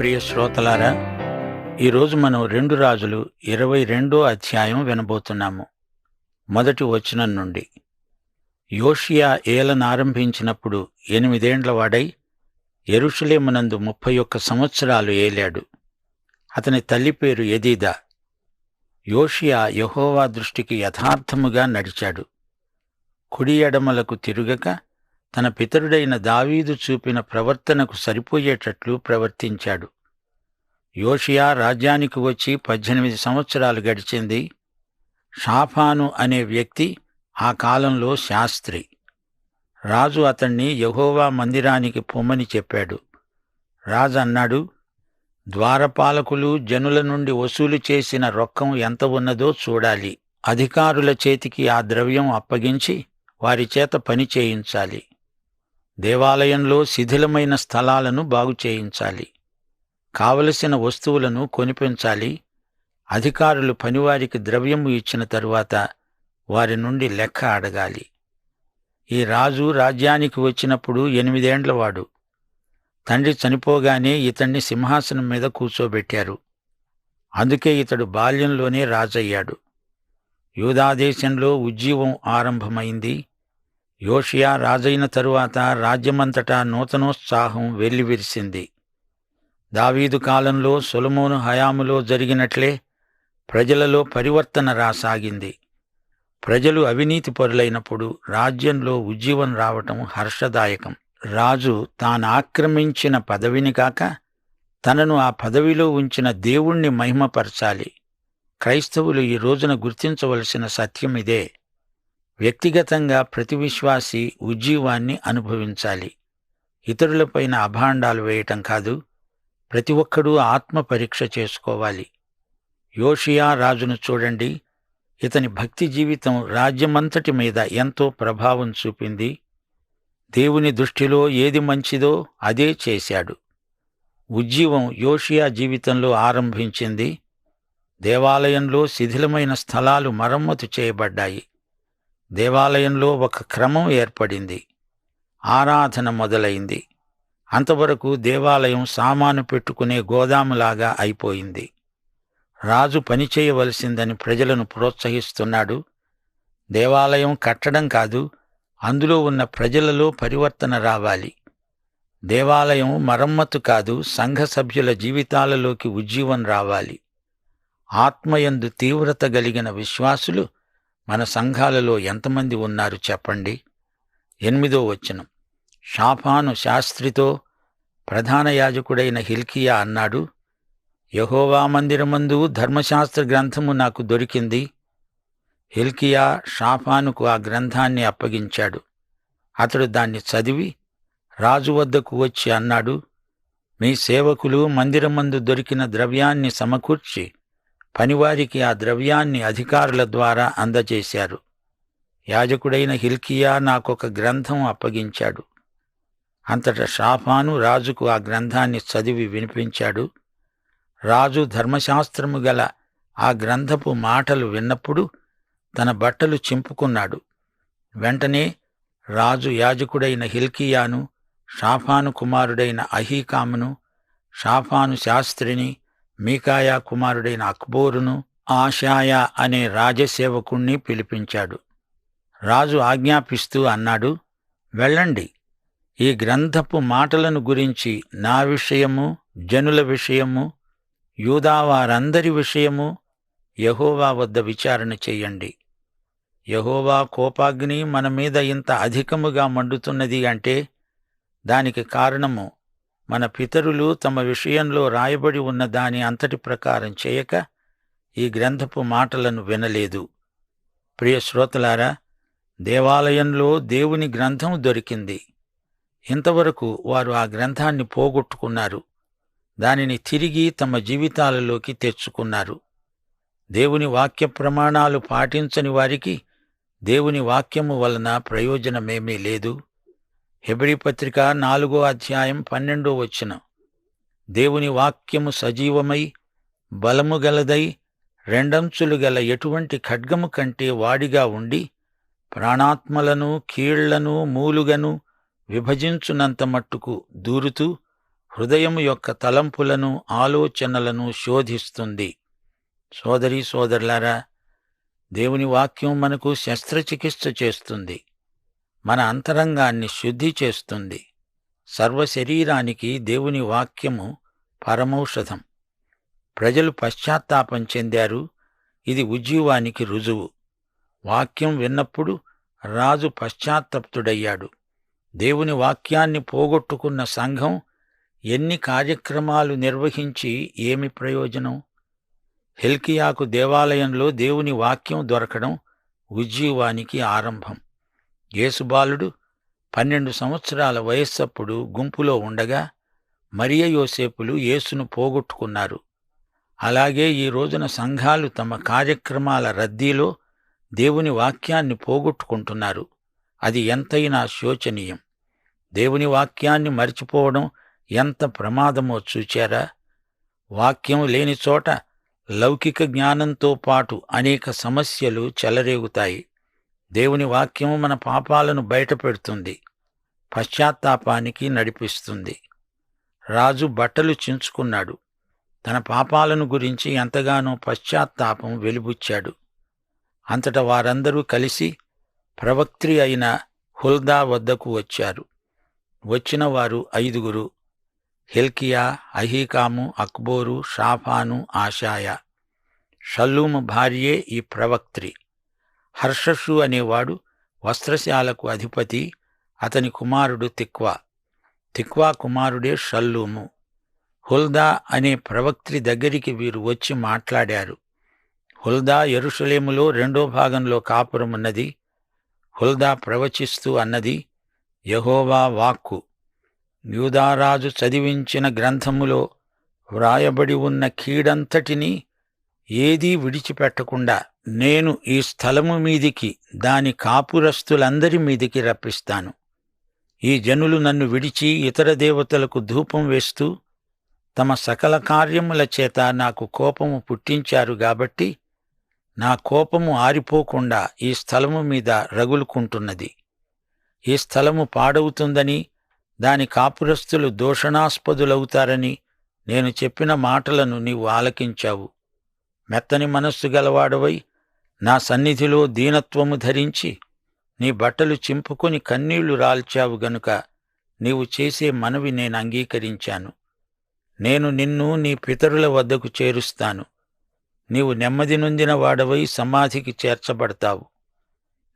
ప్రియ శ్రోతలారా ఈరోజు మనం రెండు రాజులు ఇరవై రెండో అధ్యాయం వినబోతున్నాము. మొదటి వచనం నుండి. యోషియా ఏలనారంభించినప్పుడు ఎనిమిదేండ్ల వాడై ఎరుషలేమునందు ముప్పై ఒక్క సంవత్సరాలు ఏలాడు. అతని తల్లి పేరు ఎదీదా యోషియా యహోవా దృష్టికి యథార్థముగా నడిచాడు. కుడి ఎడమలకు తిరుగక తన పితరుడైన దావీదు చూపిన ప్రవర్తనకు సరిపోయేటట్లు ప్రవర్తించాడు. యోషియా రాజ్యానికి వచ్చి పద్దెనిమిది సంవత్సరాలు గడిచింది. షాఫాను అనే వ్యక్తి ఆ కాలంలో శాస్త్రి. రాజు అతణ్ణి యహోవా మందిరానికి పొమ్మని చెప్పాడు. రాజు అన్నాడు ద్వారపాలకులు జనుల నుండి వసూలు చేసిన రొక్కం ఎంత ఉన్నదో చూడాలి. అధికారుల చేతికి ఆ ద్రవ్యం అప్పగించి వారి చేత పని చేయించాలి. దేవాలయంలో శిథిలమైన స్థలాలను బాగు చేయించాలి. కావలసిన వస్తువులను కొనిపించాలి. అధికారులు పనివారికి ద్రవ్యము ఇచ్చిన తరువాత వారి నుండి లెక్క అడగాలి. ఈ రాజు రాజ్యానికి వచ్చినప్పుడు ఎనిమిదేండ్లవాడు తండ్రి చనిపోగానే ఇతన్ని సింహాసనం మీద కూర్చోబెట్టారు. అందుకే ఇతడు బాల్యంలోనే రాజయ్యాడు. యూదాదేశంలో ఉజ్జీవం ఆరంభమైంది. యోషియా రాజైన తరువాత రాజ్యమంతటా నూతనోత్సాహం వెల్లివిరిసింది దావీదు కాలంలో సొలమోను హయాములో జరిగినట్లే ప్రజలలో పరివర్తన రాసాగింది. ప్రజలు అవినీతి పరులైనప్పుడు రాజ్యంలో ఉజ్జీవం రావటం హర్షదాయకం. రాజు తాను ఆక్రమించిన పదవిని కాక తనను ఆ పదవిలో ఉంచిన దేవుణ్ణి మహిమపరచాలి. క్రైస్తవులు ఈ రోజున గుర్తించవలసిన సత్యం ఇదే. వ్యక్తిగతంగా ప్రతి విశ్వాసి ఉజ్జీవాన్ని అనుభవించాలి. ఇతరులపైన అభాండాలు వేయటం కాదు ప్రతి ఒక్కడూ ఆత్మ పరీక్ష చేసుకోవాలి. యోషియా రాజును చూడండి. ఇతని భక్తి జీవితం రాజ్యమంతటి మీద ఎంతో ప్రభావం చూపింది. దేవుని దృష్టిలో ఏది మంచిదో అదే చేశాడు. ఉజ్జీవం యోషియా జీవితంలో ఆరంభించింది. దేవాలయంలో శిథిలమైన స్థలాలు మరమ్మతు చేయబడ్డాయి. దేవాలయంలో ఒక క్రమం ఏర్పడింది. ఆరాధన మొదలైంది. అంతవరకు దేవాలయం సామాను పెట్టుకునే గోదాములాగా అయిపోయింది. రాజు పనిచేయవలసిందని ప్రజలను ప్రోత్సహిస్తున్నాడు. దేవాలయం కట్టడం కాదు అందులో ఉన్న ప్రజలలో పరివర్తన రావాలి. దేవాలయం మరమ్మతు కాదు సంఘ సభ్యుల జీవితాలలోకి ఉజ్జీవం రావాలి. ఆత్మయందు తీవ్రత కలిగిన విశ్వాసులు మన సంఘాలలో ఎంతమంది ఉన్నారు చెప్పండి? ఎనిమిదో వచనం. షాఫాను శాస్త్రితో ప్రధాన యాజకుడైన హిల్కియా అన్నాడు యహోవా మందిరమందు ధర్మశాస్త్ర గ్రంథము నాకు దొరికింది. హిల్కియా షాఫానుకు ఆ గ్రంథాన్ని అప్పగించాడు. అతడు దాన్ని చదివి రాజు వద్దకు వచ్చి అన్నాడు మీ సేవకులు మందిరమందు దొరికిన ద్రవ్యాన్ని సమకూర్చి పనివారికి ఆ ద్రవ్యాన్ని అధికారుల ద్వారా అందజేశారు. యాజకుడైన హిల్కియా నాకొక గ్రంథం అప్పగించాడు. అంతట షాఫాను రాజుకు ఆ గ్రంథాన్ని చదివి వినిపించాడు. రాజు ధర్మశాస్త్రము గల ఆ గ్రంథపు మాటలు విన్నప్పుడు తన బట్టలు చింపుకున్నాడు. వెంటనే రాజు యాజకుడైన హిల్కియాను షాఫాను కుమారుడైన అహీకామును షాఫాను శాస్త్రిని మీకాయా కుమారుడైన అక్బోరును ఆషాయా అనే రాజసేవకుణ్ణి పిలిపించాడు. రాజు ఆజ్ఞాపిస్తూ అన్నాడు వెళ్ళండి. ఈ గ్రంథపు మాటలను గురించి నా విషయము జనుల విషయము యూదావారందరి విషయము యహోవా వద్ద విచారణ చెయ్యండి యహోవా కోపాగ్ని మన మీద ఇంత అధికముగా మండుతున్నది అంటే దానికి కారణము మన పితరులు తమ విషయంలో రాయబడి ఉన్న దాని అంతటి ప్రకారం చేయక ఈ గ్రంథపు మాటలను వినలేదు. ప్రియ శ్రోతలారా దేవాలయంలో దేవుని గ్రంథం దొరికింది. ఇంతవరకు వారు ఆ గ్రంథాన్ని పోగొట్టుకున్నారు. దానిని తిరిగి తమ జీవితాలలోకి తెచ్చుకున్నారు. దేవుని వాక్య ప్రమాణాలు పాటించని వారికి దేవుని వాక్యము వలన ప్రయోజనమేమీ లేదు. హెబ్రి పత్రిక నాలుగో అధ్యాయం పన్నెండో వచ్చిన దేవుని వాక్యము సజీవమై బలము గలదై రెండంచులు గల ఎటువంటి ఖడ్గము కంటే వాడిగా ఉండి ప్రాణాత్మలను కీళ్ళను మూలుగను విభజించునంత మట్టుకు దూరుతూ హృదయం యొక్క తలంపులను ఆలోచనలను శోధిస్తుంది. సోదరి సోదరులారా దేవుని వాక్యం మనకు శస్త్రచికిత్స చేస్తుంది. మన అంతరంగాన్ని శుద్ధి చేస్తుంది. సర్వశరీరానికి దేవుని వాక్యము పరమౌషధం. ప్రజలు పశ్చాత్తాపం చెందారు. ఇది ఉజ్జీవానికి రుజువు. వాక్యం విన్నప్పుడు రాజు పశ్చాత్తప్తుడయ్యాడు. దేవుని వాక్యాన్ని పోగొట్టుకున్న సంఘం ఎన్ని కార్యక్రమాలు నిర్వహించి ఏమి ప్రయోజనం? హెల్కియాకు దేవాలయంలో దేవుని వాక్యం దొరకడం ఉజ్జీవానికి ఆరంభం. యేసుబాలుడు పన్నెండు సంవత్సరాల వయస్సప్పుడు గుంపులో ఉండగా మరియ యోసేపులు యేసును పోగొట్టుకున్నారు. అలాగే ఈ రోజున సంఘాలు తమ కార్యక్రమాల రద్దీలో దేవుని వాక్యాన్ని పోగొట్టుకుంటున్నారు. అది ఎంతైనా శోచనీయం. దేవుని వాక్యాన్ని మరిచిపోవడం ఎంత ప్రమాదమో చూచారా? వాక్యం లేని చోట లౌకిక జ్ఞానంతో పాటు అనేక సమస్యలు చెలరేగుతాయి. దేవుని వాక్యం మన పాపాలను బయటపెడుతుంది పశ్చాత్తాపానికి నడిపిస్తుంది. రాజు బట్టలు చించుకున్నాడు తన పాపాలను గురించి ఎంతగానో పశ్చాత్తాపం వెలిబుచ్చాడు. అంతట వారందరూ కలిసి ప్రవక్త్రి అయిన హుల్దా వద్దకు వచ్చారు. వచ్చిన వారు ఐదుగురు హెల్కియా అహీకాము అక్బోరు షాఫాను ఆషాయ. షల్లూము భార్యే ఈ ప్రవక్త్రి. హర్షషు అనేవాడు వస్త్రశాలకు అధిపతి అతని కుమారుడు తిక్వా. తిక్వా కుమారుడే షల్లూము. హుల్దా అనే ప్రవక్త్రి దగ్గరికి వీరు వచ్చి మాట్లాడారు. హుల్దా ఎరుషలేములో రెండో భాగంలో కాపురమున్నది. హుల్దా ప్రవచిస్తూ అన్నది యహోవా వాక్కు. యూదారాజు చదివించిన గ్రంథములో వ్రాయబడి ఉన్న కీడంతటినీ ఏదీ విడిచిపెట్టకుండా నేను ఈ స్థలము మీదికి దాని కాపురస్తులందరి మీదికి రప్పిస్తాను. ఈ జనులు నన్ను విడిచి ఇతర దేవతలకు ధూపం వేస్తూ తమ సకల కార్యముల చేత నాకు కోపము పుట్టించారు కాబట్టి నా కోపము ఆరిపోకుండా ఈ స్థలము మీద రగులుకుంటున్నది. ఈ స్థలము పాడవుతుందని దాని కాపురస్తులు దోషణాస్పదులవుతారని నేను చెప్పిన మాటలను నీవు ఆలకించావు. మెత్తని మనస్సు గలవాడవై నా సన్నిధిలో దీనత్వము ధరించి నీ బట్టలు చింపుకొని కన్నీళ్ళు రాల్చావు గనుక నీవు చేసే మనవి నేను అంగీకరించాను. నేను నిన్ను నీ పితరుల వద్దకు చేరుస్తాను. నీవు నెమ్మది నొందిన వాడవై సమాధికి చేర్చబడతావు.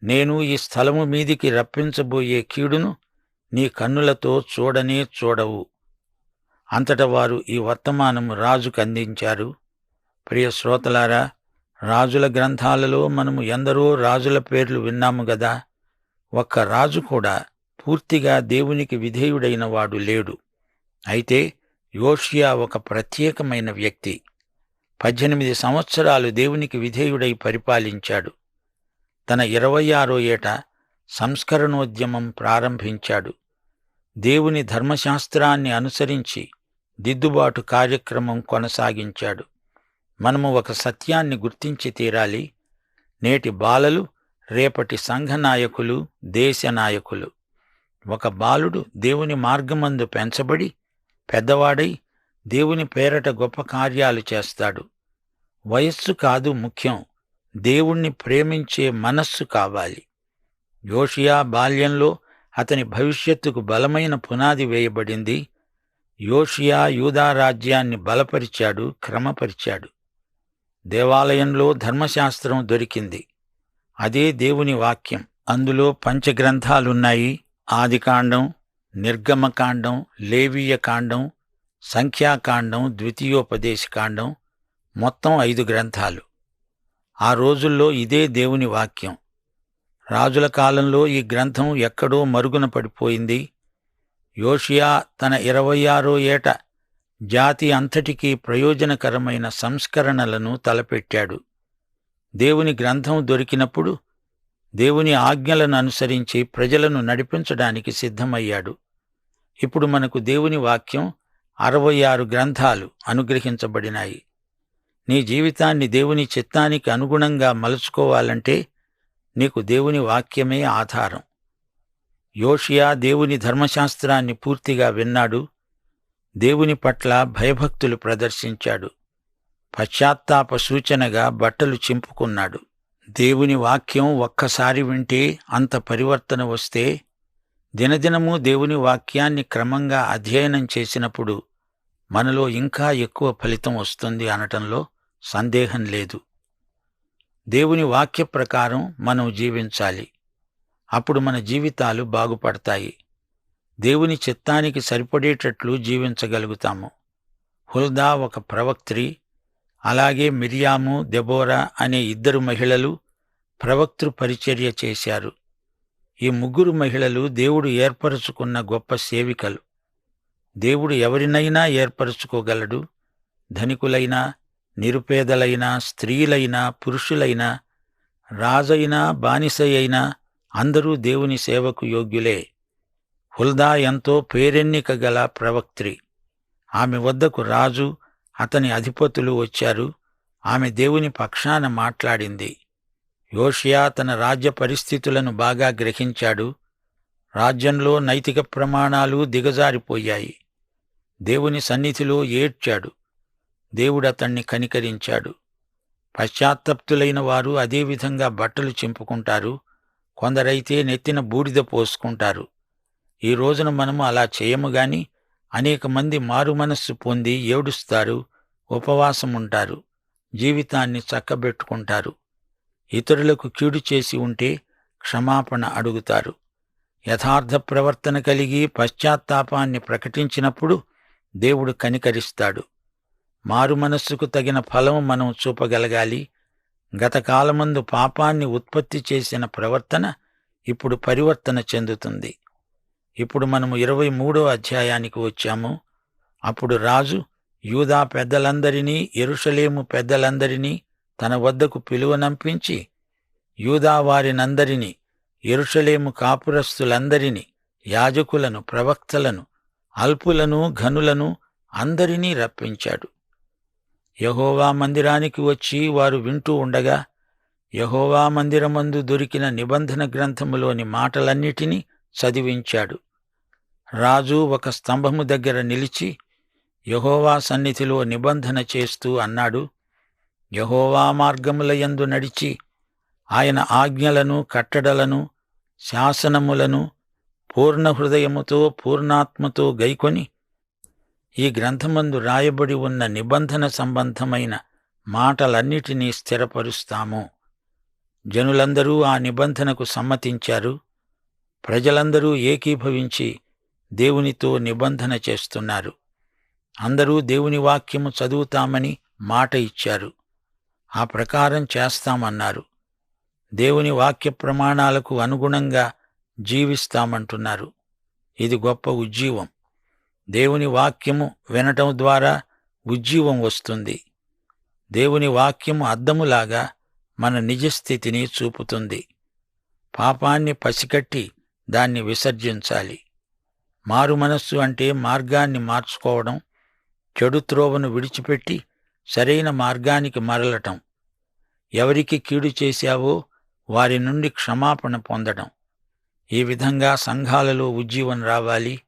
నేను ఈ స్థలము మీదికి రప్పించబోయే కీడును నీ కన్నులతో చూడనే చూడవు. అంతట వారు ఈ వర్తమానము రాజుకు అందించారు. ప్రియ శ్రోతలారా రాజుల గ్రంథాలలో మనము ఎందరో రాజుల పేర్లు విన్నాము గదా. ఒక్క రాజు కూడా పూర్తిగా దేవునికి విధేయుడైన వాడు లేడు. అయితే యోషియా ఒక ప్రత్యేకమైన వ్యక్తి. పద్దెనిమిది సంవత్సరాలు దేవునికి విధేయుడై పరిపాలించాడు. తన ఇరవై ఆరో ఏట సంస్కరణోద్యమం ప్రారంభించాడు. దేవుని ధర్మశాస్త్రాన్ని అనుసరించి దిద్దుబాటు కార్యక్రమం కొనసాగించాడు. మనము ఒక సత్యాన్ని గుర్తించి తీరాలి. నేటి బాలలు రేపటి సంఘ నాయకులు దేశ నాయకులు. ఒక బాలుడు దేవుని మార్గమందు పెంచబడి పెద్దవాడై దేవుని పేరట గొప్ప కార్యాలు చేస్తాడు. వయస్సు కాదు ముఖ్యం. దేవుణ్ణి ప్రేమించే మనస్సు కావాలి. యోషియా బాల్యంలో అతని భవిష్యత్తుకు బలమైన పునాది వేయబడింది. యోషియా యూదా రాజ్యాన్ని బలపరిచాడు క్రమపరిచాడు. దేవాలయంలో ధర్మశాస్త్రం దొరికింది. అదే దేవుని వాక్యం. అందులో పంచగ్రంథాలున్నాయి. ఆదికాండం నిర్గమకాండం లేవీయ కాండం సంఖ్యాకాండం ద్వితీయోపదేశకాండం మొత్తం ఐదు గ్రంథాలు. ఆ రోజుల్లో ఇదే దేవుని వాక్యం. రాజుల కాలంలో ఈ గ్రంథం ఎక్కడో మరుగున పడిపోయింది. యోషియా తన ఇరవై ఆరో ఏట జాతి అంతటికీ ప్రయోజనకరమైన సంస్కరణలను తలపెట్టాడు. దేవుని గ్రంథం దొరికినప్పుడు దేవుని ఆజ్ఞలను అనుసరించి ప్రజలను నడిపించడానికి సిద్ధమయ్యాడు. ఇప్పుడు మనకు దేవుని వాక్యం అరవై ఆరు గ్రంథాలు అనుగ్రహించబడినాయి. నీ జీవితాన్ని దేవుని చిత్తానికి అనుగుణంగా మలుచుకోవాలంటే నీకు దేవుని వాక్యమే ఆధారం. యోషియా దేవుని ధర్మశాస్త్రాన్ని పూర్తిగా విన్నాడు. దేవుని పట్ల భయభక్తులు ప్రదర్శించాడు. పశ్చాత్తాప సూచనగా బట్టలు చింపుకున్నాడు. దేవుని వాక్యం ఒక్కసారి వింటే అంత పరివర్తన వస్తే దినదినము దేవుని వాక్యాన్ని క్రమంగా అధ్యయనం చేసినప్పుడు మనలో ఇంకా ఎక్కువ ఫలితం వస్తుంది అనటంలో సందేహం లేదు. దేవుని వాక్య ప్రకారం మనం జీవించాలి. అప్పుడు మన జీవితాలు బాగుపడతాయి. దేవుని చిత్తానికి సరిపడేటట్లు జీవించగలుగుతాము. హుల్దా ఒక ప్రవక్త్రి అలాగే మిరియాము దెబోరా అనే ఇద్దరు మహిళలు ప్రవక్తృ పరిచర్య చేశారు. ఈ ముగ్గురు మహిళలు దేవుడు ఏర్పరచుకున్న గొప్ప సేవికలు. దేవుడు ఎవరినైనా ఏర్పరచుకోగలడు. ధనికులైనా నిరుపేదలైనా స్త్రీలైనా పురుషులైనా రాజైనా బానిసయైనా అందరూ దేవుని సేవకు యోగ్యులే. హుల్దా ఎంతో పేరెన్నిక గల ప్రవక్త్రి. ఆమె వద్దకు రాజు అతని అధిపతులు వచ్చారు. ఆమె దేవుని పక్షాన మాట్లాడింది. యోషియా తన రాజ్య పరిస్థితులను బాగా గ్రహించాడు. రాజ్యంలో నైతిక ప్రమాణాలు దిగజారిపోయాయి. దేవుని సన్నిధిలో ఏడ్చాడు. దేవుడు అతన్ని కనికరించాడు. పశ్చాత్తప్తులైన వారు అదేవిధంగా బట్టలు చింపుకుంటారు. కొందరైతే నెత్తిన బూడిద పోసుకుంటారు. ఈ రోజున మనము అలా చేయము గాని అనేక మంది మారు మనస్సు పొంది ఏడుస్తారు ఉపవాసం ఉంటారు జీవితాన్ని చక్కబెట్టుకుంటారు ఇతరులకు కీడు చేసి ఉంటే క్షమాపణ అడుగుతారు. యథార్థ ప్రవర్తన కలిగి పశ్చాత్తాపాన్ని ప్రకటించినప్పుడు దేవుడు కనికరిస్తాడు. మారు మనస్సుకు తగిన ఫలం మనం చూపగలగాలి. గతకాలమందు పాపాన్ని ఉత్పత్తి చేసిన ప్రవర్తన ఇప్పుడు పరివర్తన చెందుతుంది. ఇప్పుడు మనము ఇరవై మూడో అధ్యాయానికి వచ్చాము. అప్పుడు రాజు యూదా పెద్దలందరినీ ఎరుషలేము పెద్దలందరినీ తన వద్దకు పిలువనంపించి యూదా వారినందరినీ ఎరుషలేము కాపురస్తులందరినీ యాజకులను ప్రవక్తలను అల్పులను ఘనులను అందరినీ రప్పించాడు. యహోవా మందిరానికి వచ్చి వారు వింటూ ఉండగా యహోవా మందిరమందు దొరికిన నిబంధన గ్రంథములోని మాటలన్నిటినీ చదివించాడు. రాజు ఒక స్తంభము దగ్గర నిలిచి యహోవా సన్నిధిలో నిబంధన చేస్తూ అన్నాడు యహోవా మార్గములయందు నడిచి ఆయన ఆజ్ఞలను కట్టడలను శాసనములను పూర్ణ హృదయముతో పూర్ణాత్మతో గైకొని ఈ గ్రంథమందు రాయబడి ఉన్న నిబంధన సంబంధమైన మాటలన్నిటినీ స్థిరపరుస్తాము. జనులందరూ ఆ నిబంధనకు సమ్మతించారు. ప్రజలందరూ ఏకీభవించి దేవునితో నిబంధన చేస్తున్నారు. అందరూ దేవుని వాక్యము చదువుతామని మాట ఇచ్చారు. ఆ ప్రకారం చేస్తామన్నారు. దేవుని వాక్య ప్రమాణాలకు అనుగుణంగా జీవిస్తామంటున్నారు. ఇది గొప్ప ఉజ్జీవం. దేవుని వాక్యము వినటం ద్వారా ఉజ్జీవం వస్తుంది. దేవుని వాక్యము అద్దములాగా మన నిజస్థితిని చూపుతుంది. పాపాన్ని పసికట్టి దాన్ని విసర్జించాలి. మారు మనస్సు అంటే మార్గాన్ని మార్చుకోవడం చెడు త్రోవను విడిచిపెట్టి సరైన మార్గానికి మరలటం. ఎవరికి కీడు చేశావో వారి నుండి క్షమాపణ పొందడం ఈ విధంగా సంఘాలలో ఉజ్జీవం రావాలి.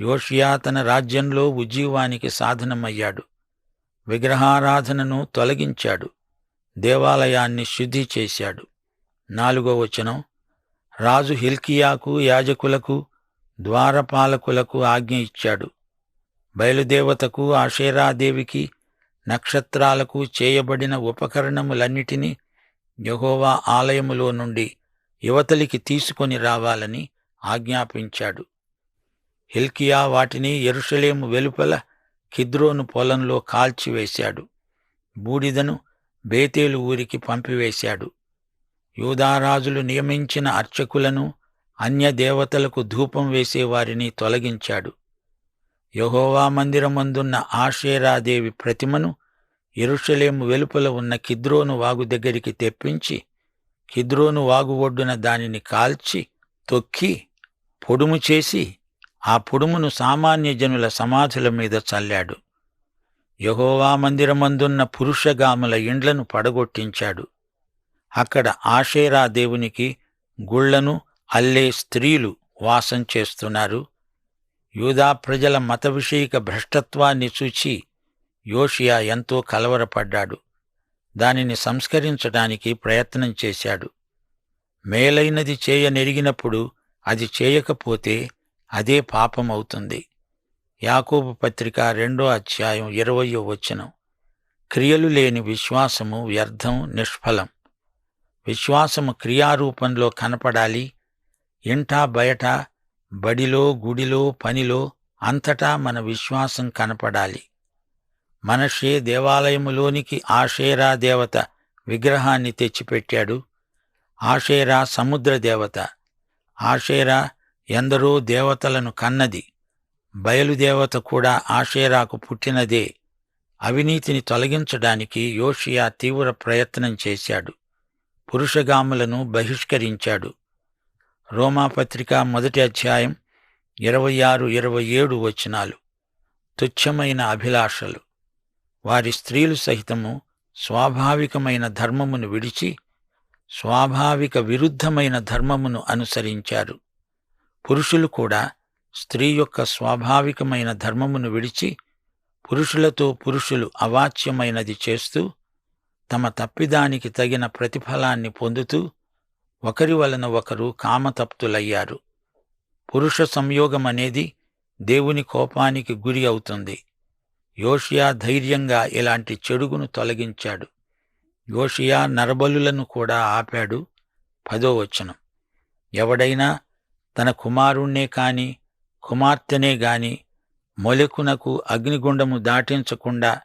యోషియా తన రాజ్యంలో ఉజ్జీవానికి సాధనమయ్యాడు. విగ్రహారాధనను తొలగించాడు. దేవాలయాన్ని శుద్ధి చేశాడు. నాలుగో వచనం రాజు హిల్కియాకు యాజకులకు ద్వారపాలకులకు ఆజ్ఞ ఇచ్చాడు. బయలుదేవతకు ఆషేరాదేవికి నక్షత్రాలకు చేయబడిన ఉపకరణములన్నిటినీ యహోవా ఆలయములో నుండి యువతలికి తీసుకొని రావాలని ఆజ్ఞాపించాడు. హిల్కియా వాటిని ఎరుషలేము వెలుపల కిద్రోను పొలంలో కాల్చివేశాడు. బూడిదను బేతేలు ఊరికి పంపివేశాడు. యూదారాజులు నియమించిన అర్చకులను అన్య దేవతలకు ధూపం వేసేవారిని తొలగించాడు. యహోవా మందిరమందున్న ఆషేరాదేవి ప్రతిమను ఎరుషలేము వెలుపల ఉన్న కిద్రోను వాగు దగ్గరికి తెప్పించి కిద్రోను వాగు ఒడ్డున దానిని కాల్చి తొక్కి పొడుము చేసి ఆ పొడుమును సామాన్య జనుల సమాధుల మీద చల్లాడు. యహోవా మందిరమందున్న పురుషగాముల ఇండ్లను పడగొట్టించాడు. అక్కడ ఆషేరా దేవునికి గుళ్ళను అల్లే స్త్రీలు వాసం చేస్తున్నారు. యూదా ప్రజల మత విషయక భ్రష్టత్వాన్ని చూచి యోషియా ఎంతో కలవరపడ్డాడు. దానిని సంస్కరించడానికి ప్రయత్నం చేశాడు. మేలైనది చేయనెరిగినప్పుడు అది చేయకపోతే అదే పాపమవుతుంది. యాకోబు పత్రిక రెండో అధ్యాయం ఇరవయో వచనం. క్రియలు లేని విశ్వాసము వ్యర్థం నిష్ఫలం. విశ్వాసము క్రియారూపంలో కనపడాలి ఇంటా బయట బడిలో గుడిలో పనిలో అంతటా మన విశ్వాసం కనపడాలి. మనషే దేవాలయములోనికి ఆషేరా దేవత విగ్రహాన్ని తెచ్చిపెట్టాడు. ఆషేరా సముద్ర దేవత. ఆషేరా ఎందరో దేవతలను కన్నది. బయలుదేవత కూడా ఆషేరాకు పుట్టినదే. అవినీతిని తొలగించడానికి యోషియా తీవ్ర ప్రయత్నం చేశాడు. పురుషగాములను బహిష్కరించాడు. రోమాపత్రిక మొదటి అధ్యాయం ఇరవై ఆరు ఇరవై ఏడు వచనాలు. తుచ్చమైన అభిలాషలు. వారి స్త్రీలు సహితము స్వాభావికమైన ధర్మమును విడిచి స్వాభావిక విరుద్ధమైన ధర్మమును అనుసరించారు. పురుషులు కూడా స్త్రీ యొక్క స్వాభావికమైన ధర్మమును విడిచి పురుషులతో పురుషులు అవాచ్యమైనది చేస్తూ తమ తప్పిదానికి తగిన ప్రతిఫలాన్ని పొందుతూ ఒకరి వలన ఒకరు కామతప్తులయ్యారు. పురుష సంయోగం అనేది దేవుని కోపానికి గురి అవుతుంది. యోషియా ధైర్యంగా ఇలాంటి చెడుగును తొలగించాడు. యోషియా నరబలులను కూడా ఆపాడు. పదో వచనం. ఎవడైనా తన కుమారుణ్ణే కాని కుమార్తెనే గాని మొలెకునకు అగ్నిగుండము దాటించకుండా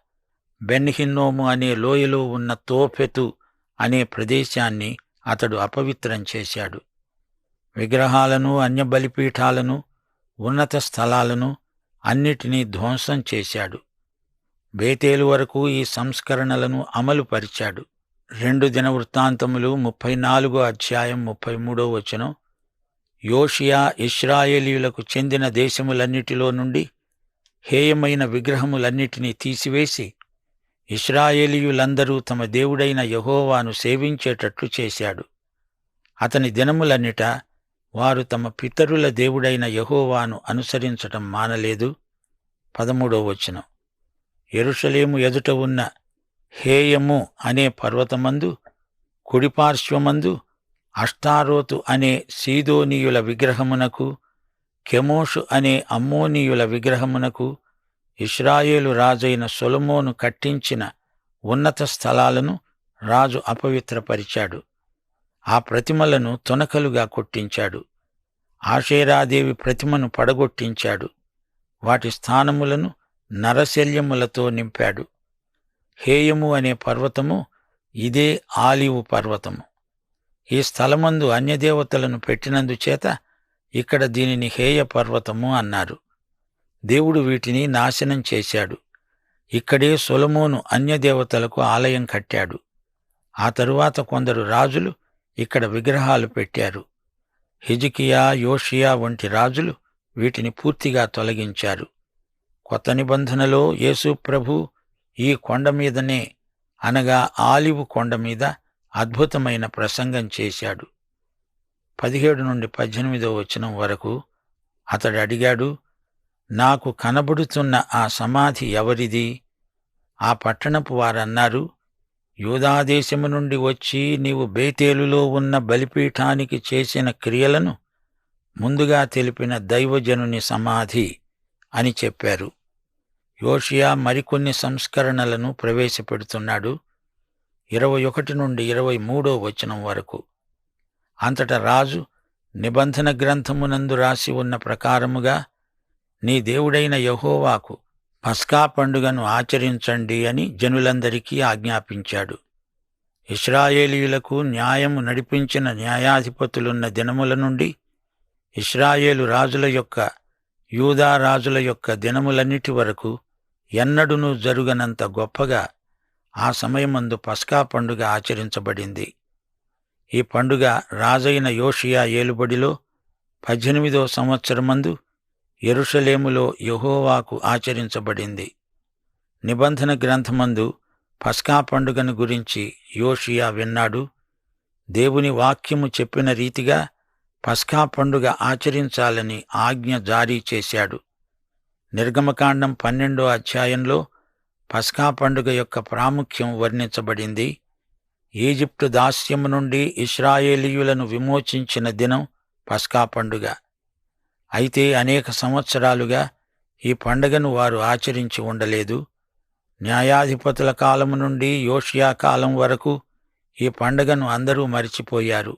బెన్హిన్నోము అనే లోయలో ఉన్న తోఫెతు అనే ప్రదేశాన్ని అతడు అపవిత్రం చేశాడు. విగ్రహాలను అన్య బలిపీఠాలను ఉన్నత స్థలాలను అన్నిటినీ ధ్వంసం చేశాడు. బేతేలు వరకు ఈ సంస్కరణలను అమలు పరిచాడు రెండు దిన వృత్తాంతములు ముప్పై నాలుగో అధ్యాయం ముప్పై మూడో వచనం. యోషియా ఇస్రాయేలీయులకు చెందిన దేశములన్నిటిలో నుండి హేయమైన విగ్రహములన్నిటినీ తీసివేసి ఇస్రాయేలీయులందరూ తమ దేవుడైన యహోవాను సేవించేటట్లు చేశాడు. అతని దినములన్నిట వారు తమ పితరుల దేవుడైన యహోవాను అనుసరించటం మానలేదు. పదమూడో వచనం. ఎరుషలేము ఎదుట ఉన్న హేయము అనే పర్వతమందు కుడిపార్శ్వమందు అష్టారోతు అనే సీదోనీయుల విగ్రహమునకు కెమోషు అనే అమ్మోనీయుల విగ్రహమునకు ఇస్రాయేలు రాజైన సొలమోను కట్టించిన ఉన్నత స్థలాలను రాజు అపవిత్రపరిచాడు. ఆ ప్రతిమలను తునకలుగా కొట్టించాడు. ఆషేరాదేవి ప్రతిమను పడగొట్టించాడు. వాటి స్థానములను నరశల్యములతో నింపాడు. హేయము అనే పర్వతము ఇదే ఆలివు పర్వతము. ఈ స్థలమందు అన్యదేవతలను పెట్టినందుచేత ఇక్కడ దీనిని హేయ పర్వతము అన్నారు. దేవుడు వీటిని నాశనం చేశాడు. ఇక్కడే సొలమోను అన్యదేవతలకు ఆలయం కట్టాడు. ఆ తరువాత కొందరు రాజులు ఇక్కడ విగ్రహాలు పెట్టారు. హిజికియా యోషియా వంటి రాజులు వీటిని పూర్తిగా తొలగించారు. కొత్త నిబంధనలో యేసు ప్రభు ఈ కొండ మీదనే అనగా ఆలివు కొండ మీద అద్భుతమైన ప్రసంగం చేశాడు. పదిహేడు నుండి పద్దెనిమిదో వచనం వరకు అతడు అడిగాడు నాకు కనబడుతున్న ఆ సమాధి ఎవరిది? ఆ పట్టణపు వారన్నారు యూదాదేశము నుండి వచ్చి నీవు బేతేలులో ఉన్న బలిపీఠానికి చేసిన క్రియలను ముందుగా తెలిపిన దైవజనుని సమాధి అని చెప్పారు. యోషియా మరికొన్ని సంస్కరణలను ప్రవేశపెడుతున్నాడు ఇరవై ఒకటి నుండి ఇరవై మూడో వచనం వరకు. అంతట రాజు నిబంధన గ్రంథమునందు రాసి ఉన్న ప్రకారముగా నీ దేవుడైన యహోవాకు పస్కా పండుగను ఆచరించండి అని జనులందరికీ ఆజ్ఞాపించాడు. ఇస్రాయేలీయులకు న్యాయము నడిపించిన న్యాయాధిపతులున్న దినముల నుండి ఇస్రాయేలు రాజుల యొక్క యూదా రాజుల యొక్క దినములన్నిటి వరకు ఎన్నడునూ జరుగనంత గొప్పగా ఆ సమయమందు పస్కా పండుగ ఆచరించబడింది. ఈ పండుగ రాజైన యోషియా ఏలుబడిలో పద్దెనిమిదో సంవత్సరమందు ఎరుషలేములో యెహోవాకు ఆచరించబడింది. నిబంధన గ్రంథమందు పస్కా పండుగను గురించి యోషియా విన్నాడు. దేవుని వాక్యము చెప్పిన రీతిగా పస్కా పండుగ ఆచరించాలని ఆజ్ఞ జారీ చేశాడు. నిర్గమకాండం పన్నెండో అధ్యాయంలో పస్కా పండుగ యొక్క ప్రాముఖ్యం వర్ణించబడింది. ఈజిప్టు దాస్యము నుండి ఇస్రాయేలీయులను విమోచించిన దినం పస్కా పండుగ. అయితే అనేక సంవత్సరాలుగా ఈ పండగను వారు ఆచరించి ఉండలేదు. న్యాయాధిపతుల కాలము నుండి యోషియా కాలం వరకు ఈ పండగను అందరూ మరిచిపోయారు.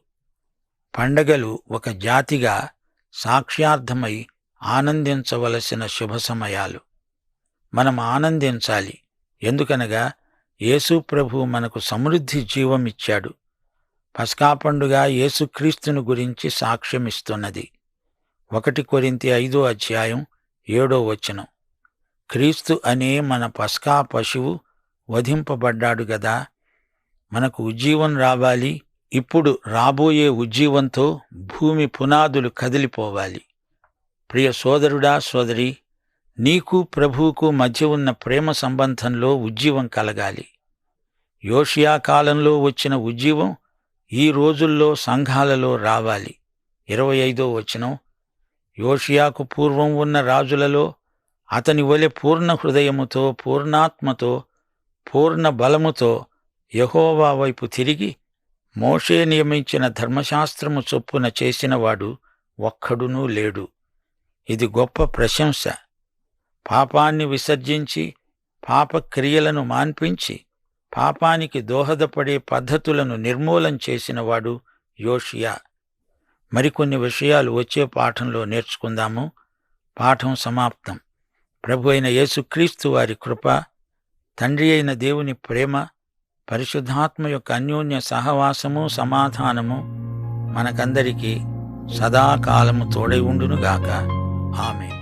పండగలు ఒక జాతిగా సాక్ష్యార్థమై ఆనందించవలసిన శుభ సమయాలు. మనం ఆనందించాలి. ఎందుకనగా యేసు ప్రభు మనకు సమృద్ధి జీవమిచ్చాడు. పస్కా పండుగ యేసుక్రీస్తును గురించి సాక్ష్యమిస్తున్నది. ఒకటి కొరింతి ఐదో అధ్యాయం ఏడో వచనం. క్రీస్తు అనే మన పస్కా పశువు వధింపబడ్డాడు గదా. మనకు ఉజ్జీవం రావాలి. ఇప్పుడు రాబోయే ఉజ్జీవంతో భూమి పునాదులు కదిలిపోవాలి. ప్రియ సోదరుడా సోదరి నీకు ప్రభువుకు మధ్య ఉన్న ప్రేమ సంబంధంలో ఉజ్జీవం కలగాలి. యోషియా కాలంలో వచ్చిన ఉజ్జీవం ఈ రోజుల్లో సంఘాలలో రావాలి. ఇరవై ఐదో వచనం యోషియాకు పూర్వం ఉన్న రాజులలో అతని వలె పూర్ణ హృదయముతో పూర్ణాత్మతో పూర్ణ బలముతో యహోవా వైపు తిరిగి మోషే నియమించిన ధర్మశాస్త్రము చొప్పున చేసినవాడు ఒక్కడునూ లేడు. ఇది గొప్ప ప్రశంస. పాపాన్ని విసర్జించి పాపక్రియలను మాన్పించి పాపానికి దోహదపడే పద్ధతులను నిర్మూలం చేసినవాడు యోషియా. మరికొన్ని విషయాలు వచ్చే పాఠంలో నేర్చుకుందాము. పాఠం సమాప్తం. ప్రభు అయిన యేసుక్రీస్తు వారి కృప తండ్రి అయిన దేవుని ప్రేమ పరిశుద్ధాత్మ యొక్క అన్యోన్య సహవాసము సమాధానము మనకందరికీ సదాకాలము తోడై ఉండునుగాక. ఆమె